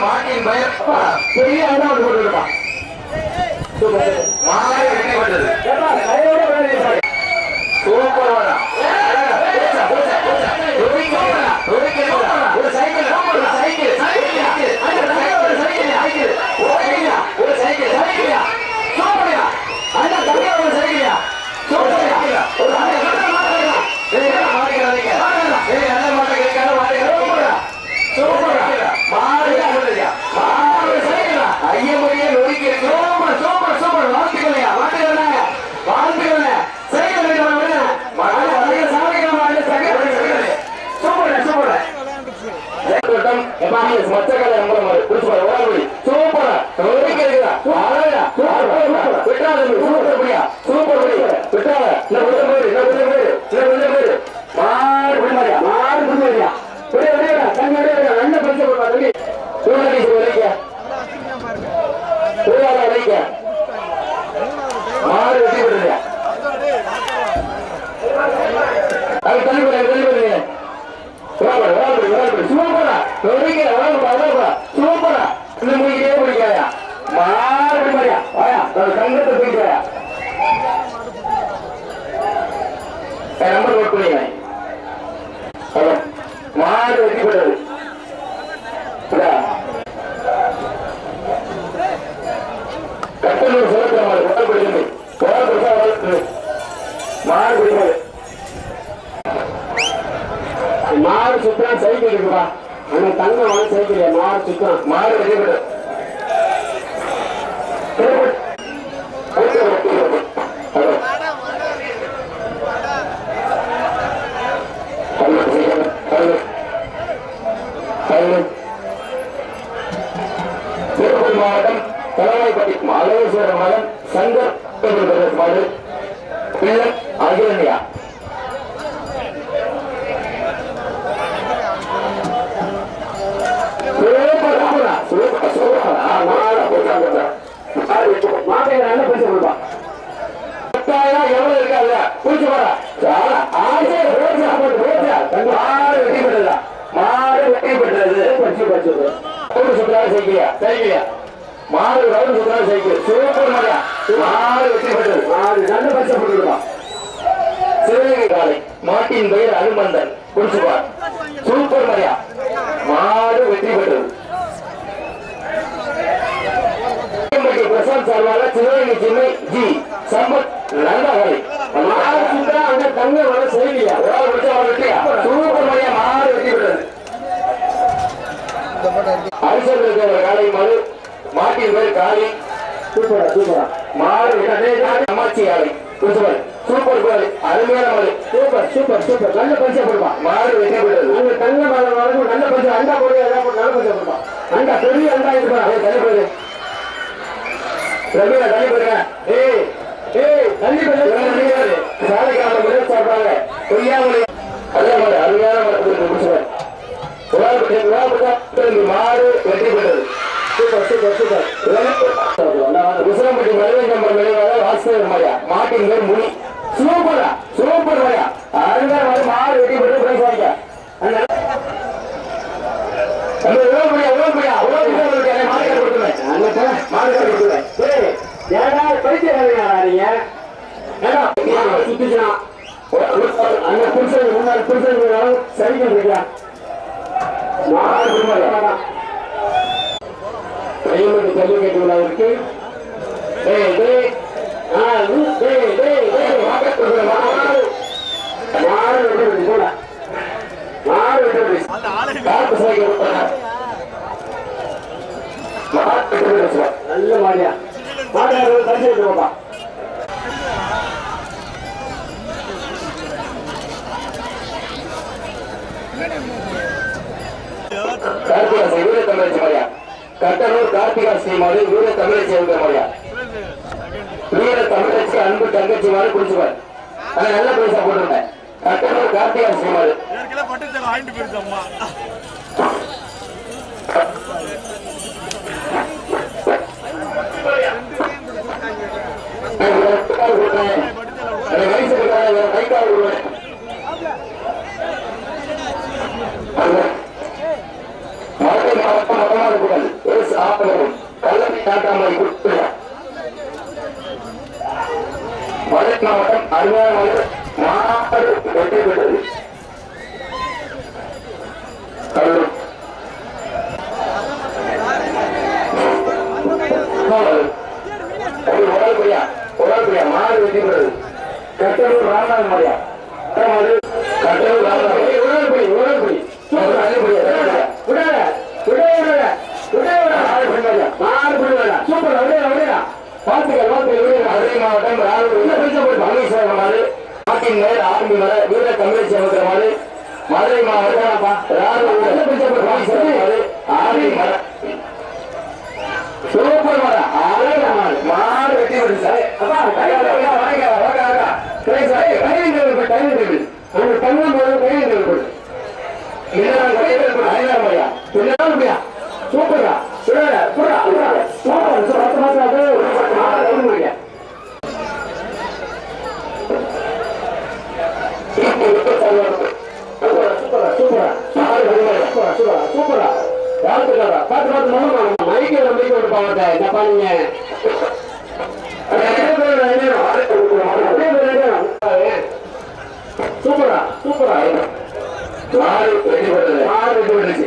மாட்டின் பயன் பெரிய அண்ணா ஒன்று திருப்பதி மாவட்டம் தலைமைப்பட்டி அழகேஸ்வரர் மகன் சங்கர் மாடு. பிள்ளை அகிரண்யா சூப்பர் சூப்பரா இருக்காது போறா போட்டு ரோஜா தங்க மாடு வெட்டி பெற்றதா மாடு பெற்றது ஒரு சுற்றாலும் சைக்கிளியா? சைக்கிளியா? மாடு சுற்றாலும் சைக்கிள். சூப்பர் மாடு? பெற்றது மாடு நல்ல பரிசு சிவகங்கை காலை மாட்டின் பெயர் அனுமந்தன் குடிச்சுப்பார் சூப்பர் மாடு. வெற்றி பெற்றது பிரசாந்த் சார்பாக சிவகங்கை ஜி. சம்பத் சுத்தா அந்த தங்க வர செய்யலையா சூப்பர் மரியா மாடு வெற்றி பெற்றது அரசர் இருக்கிற காலை மாடு மாட்டின் பேர் காளி சூப்பரா சூப்பரா. விட்டதே அம்மாச்சி ஆலை. சூப்பர். சூப்பர் கோல் அருமையான மாடு. Super super super. நல்ல பரிசா கொடுப்பா. மாடு வெற்றி பெற்றது. உங்க தங்க மாடு வரைக்கும் நல்ல பரிசு. அண்டா போடு எல்லாம் போட்டு நல்ல பரிசா கொடுப்பா. அண்டா பெரிய அண்டா இருப்பா தள்ளி ரவியா தள்ளி ஏய் ஏய் தள்ளி சாலைக்கான முதல் கொடுத்து முடிச்சுவேன் மாடு வெற்றி பெற்றது super super super Usilampatti Madurai number மாட்டின் பேர் முனி சூப்பரா சூப்பர் மாடு வெட்டி பெற்று பிரைஸ் வாங்க அந்த சரிங்க இருக்கா மாடு குடும்பம் கையொன்று ஜல்லிக்கட்டு விழாவிற்கு டேய் டேய் ஆ டேய் டேய் டேய் வாக்கத்து மாடு மாடு விட்டு போட மாடு விட்டு காத்து சைக்கிள் விட்டாங்க மாடு விட்டு நல்ல மாடியா மாடு தரிசி விட்டு போப்பா கார்த்திகா ஸ்ரீ வீர தமிழச்சி மரியா கட்டனூர் கார்த்திகா ஸ்ரீ மாதிரி வீர தமிழச்சி எழுத மரியா வீர தமிழச்சி அன்பு தங்கச்சி மாதிரி குடிச்சுவார் ஆனா நல்ல பைசா போட்டுருந்தேன் கட்டனூர் கார்த்திகா ஸ்ரீ மாதிரி ஏற்கனவே பட்டு சேலை வாங்கிட்டு போயிருச்சு அம்மா மதுரை மாவட்டம் மதமாடுபுகள் எஸ் ஆப்பனரும் கல்லணை நாட்டாமலை உட்பட மதுரை மாவட்டம் அருமையான மாநாடு வெற்றி பெற்றது கல்லூர் உடல்படியா உடல்படியா மாடு வெற்றி பெற்றது கட்டளூர் ராமநாதன் மாடியா கட்டளூர் ராமநாதன் உடல்படி உடல்படி மாவட்டம் நாட்டின் மேல் ஆர்மி மர வீர தமிழ் சேவக்கிற மாதிரி மதுரை மாவட்டம் ஆர்மி மர சூப்பர் மர அழகா மாடு மாடு வெட்டி விடுது சார் அப்பா கையால வாங்க வாங்க வாங்க வாங்க சரி சார் கையில் டேபிள் கையில் டேபிள் அந்த தமிழ் போது கையில் டேபிள் இதெல்லாம் கையில் டேபிள் ஐநூறு ரூபாயா இதெல்லாம் ரூபாயா சூப்பரா சுடா சுடா சுடா சூப்பர் சூப்பர் பத்து மாசம் அது ஒரு பத்து மாசம் அது முடியா சூப்பரா சூப்பரா சூப்பரா சூப்பரா சூப்பரா சூப்பரா வாழ்த்துக்களா பார்த்து பார்த்து நம்ம மைக்கு மைக்கு விட்டு பாவட்ட என்னப்பா நீங்க சூப்பரா சூப்பரா மாறு வெட்டி போட்டது மாறு வெட்டி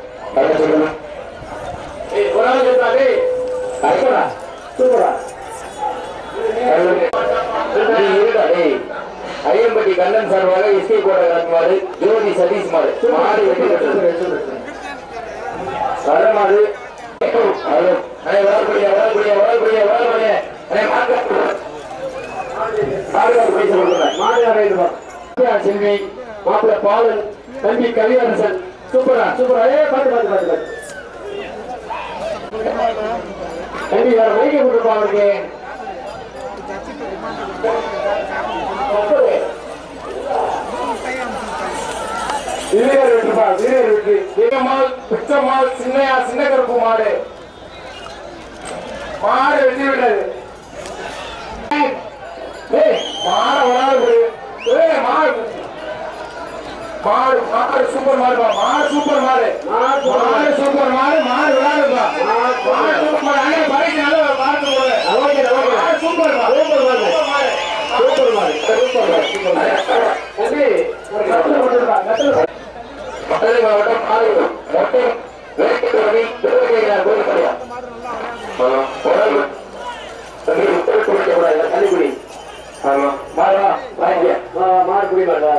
மாறு ஹலோ கண்ணன் சார்பாக ஜோதி சதீஷ் மாறு மாடு வரக்கூடிய வரக்கூடிய வரக்கூடிய வரக்கூடிய செல்வி மாப்பிள்ள பாலன் தம்பி கவியரசன் சூப்பரா சூப்பரா. ஏ பாத்து பாத்து பாத்து பாத்து. தம்பி வேற மைக்க கொடுப்பா அவருக்கு வீரர் விட்டுப்பா வீரர் விட்டு. வீரமால் பிச்சமால் சின்னையா சின்ன கருப்பு மாடு. மாடு வெட்டி விட்டது. ஏய் வராது மாடு. மாடு மாடு சூப்பர் மாடு மாடு சூப்பர் மாடு மாடு சூப்பர் மாடு மாடு விளையாடுப்பா மாடு சூப்பர் மாடு அண்ணே பைக் நல்ல மாடு போடு மாடு சூப்பர் மாடு சூப்பர் மாடு சூப்பர் மாடு சூப்பர் மாடு சூப்பர் மாடு தம்பி ஒரு கட்டளை போட்டுருப்பா கட்டளை மதுரை மாவட்டம் ஆலூர் மொட்டை வேட்டைத்துறை திருவள்ளியார் கோயில் கடையா உடல் தம்பி உத்தரவு கொடுக்கக்கூடாது தள்ளிக்குடி ஆமா மாறா வாங்கிய மாறுக்குடி மாறா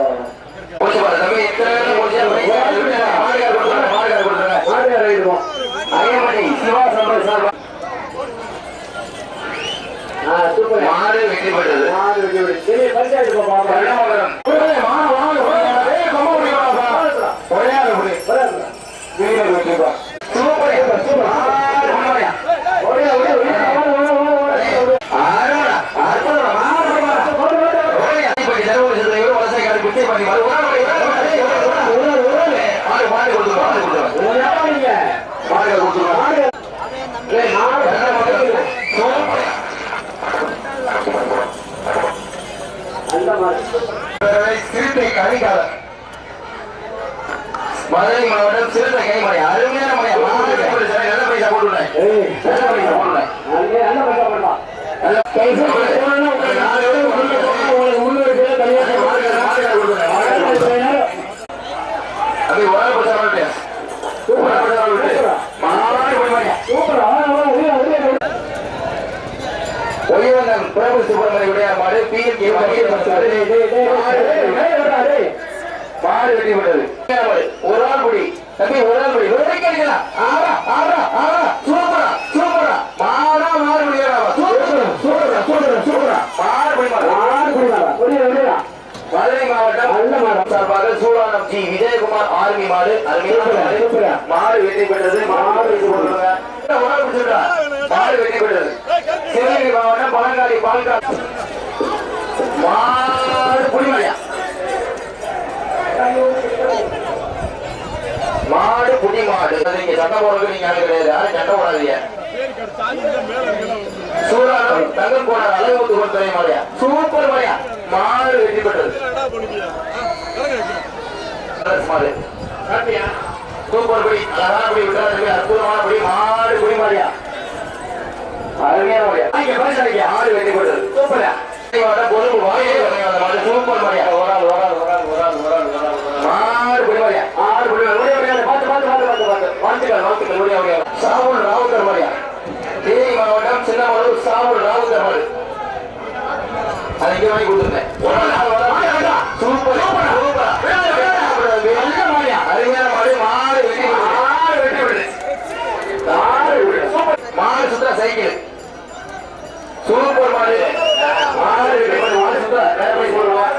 மாடு வெற்றி பெற்றது மாடு வெற்றி பெற்றது சிறுத்தை கவிகாலன் மதுரை மாவட்டம் சிறுத்தை கைமலை. அருமையான மலை நல்ல பைசா போட்டுள்ளேன். நல்ல பைசா போட்டுள்ளேன். நல்ல பைசா போடலாம். மாடு வெட்டி விட்டது ஒரு நாள் குடி. தம்பி ஒரு நாள் குடி. ஒரு மணிக்கு ஆறா ஆறா ஆறா சூப்பரா சூப்பரா. மாடா மாடு குடிக்கிறா சூப்பரா சூப்பரா சூப்பரா சூப்பரா. மாடு குடிமாடா மாடு குடிமாடா புரியுது புரியுதா மதுரை மாவட்டம் நல்ல மாடம் சார்பாக சூடானம் ஜி விஜயகுமார் ஆர்மி மாடு. அருமையான மாடு. வெட்டி பெற்றது மாடு வெட்டி கொடுத்துருங்க உணவு குடிச்சுட்டா மாடு வெட்டி பெற்றது சிவகங்கை மாவட்டம் பழங்காலி பால்காடு மாடு குடிமலையா? குட்டி மாடு நீங்க சண்டை போடுறது நீங்க அது கிடையாது. யாரும் சண்டை போடாதீங்க. சூறாரம் தங்கம் போன அளவுக்கு கொடுத்த மாடையா? சூப்பர் மாடையா? மாடு வெற்றி பெற்றது. மாடு. சூப்பர் படி அழகான படி குடி மாடியா அருமையான மாடியா? நீங்க பேசுறீங்க ஆடு வெற்றி சூப்பர் மாடியா? ஒரு செல்வடி அவர்கள் சாமுல் ராவுத்தர் மலையா தேனி மாவட்டம் சின்னமலூர் சாமுல் ராவுத்தர் மலை அதை வாங்கி கொடுத்துருந்தேன். சூப்பர் அருமையான மாடு மாடு சூப்பர் கருப்பு. ஒரு ஆள்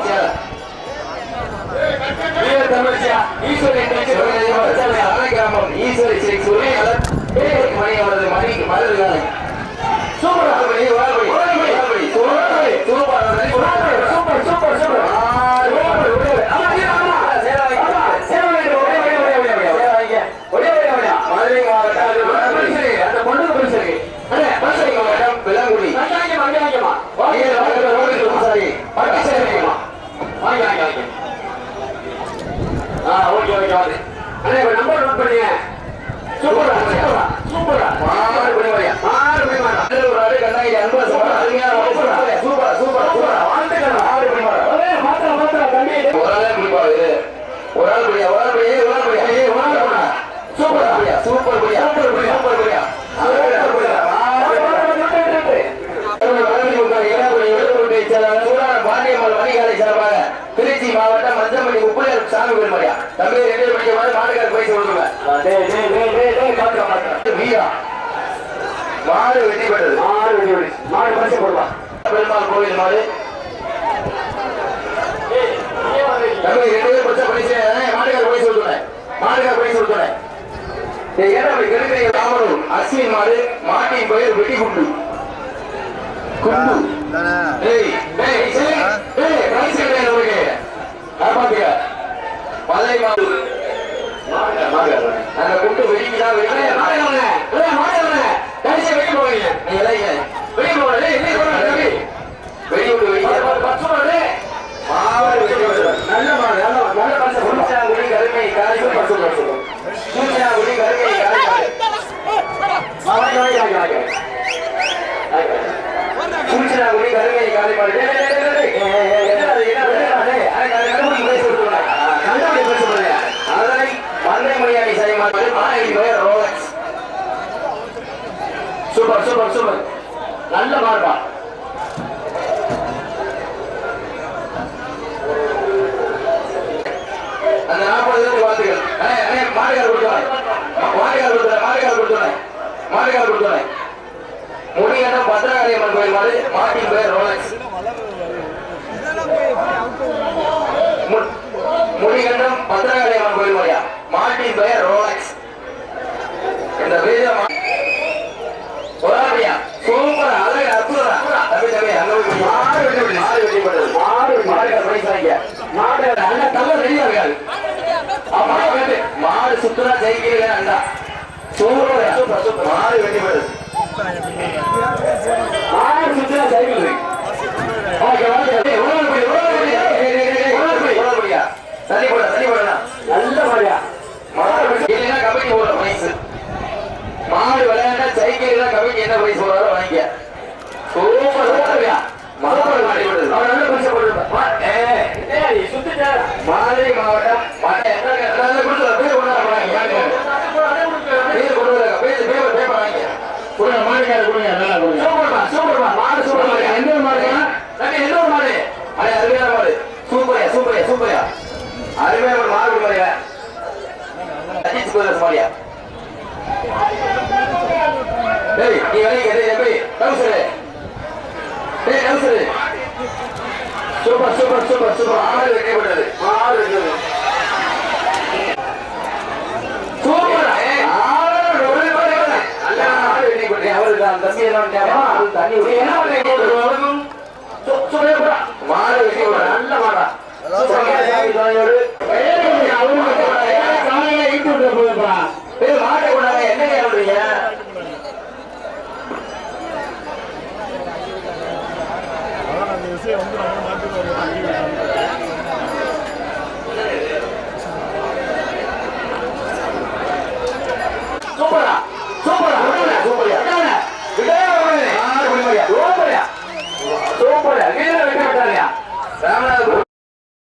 கிராமம் ஈஸ்வரி ஸ்ரீ சூரிய மணி அவரது மணி மலர் காலை சூப்பர் ఆరు సుత్తుల జైగిరి అంట చూడు ఆరు వెళ్ళిపోయారు ఆరు సుత్తుల జైగిరి ఓకేవా மாடுக்கார கொடுங்க நல்லா கொடுங்க சூப்பர்மா சூப்பர்மா மாடு சூப்பர்மா எந்த ஒரு மாடு தம்பி எந்த ஒரு மாடு? Super super super super. ஆடு தம்பி என்ன பண்ணிட்டாரா அது தண்ணி என்ன பெற்ற நல்ல துணையோடு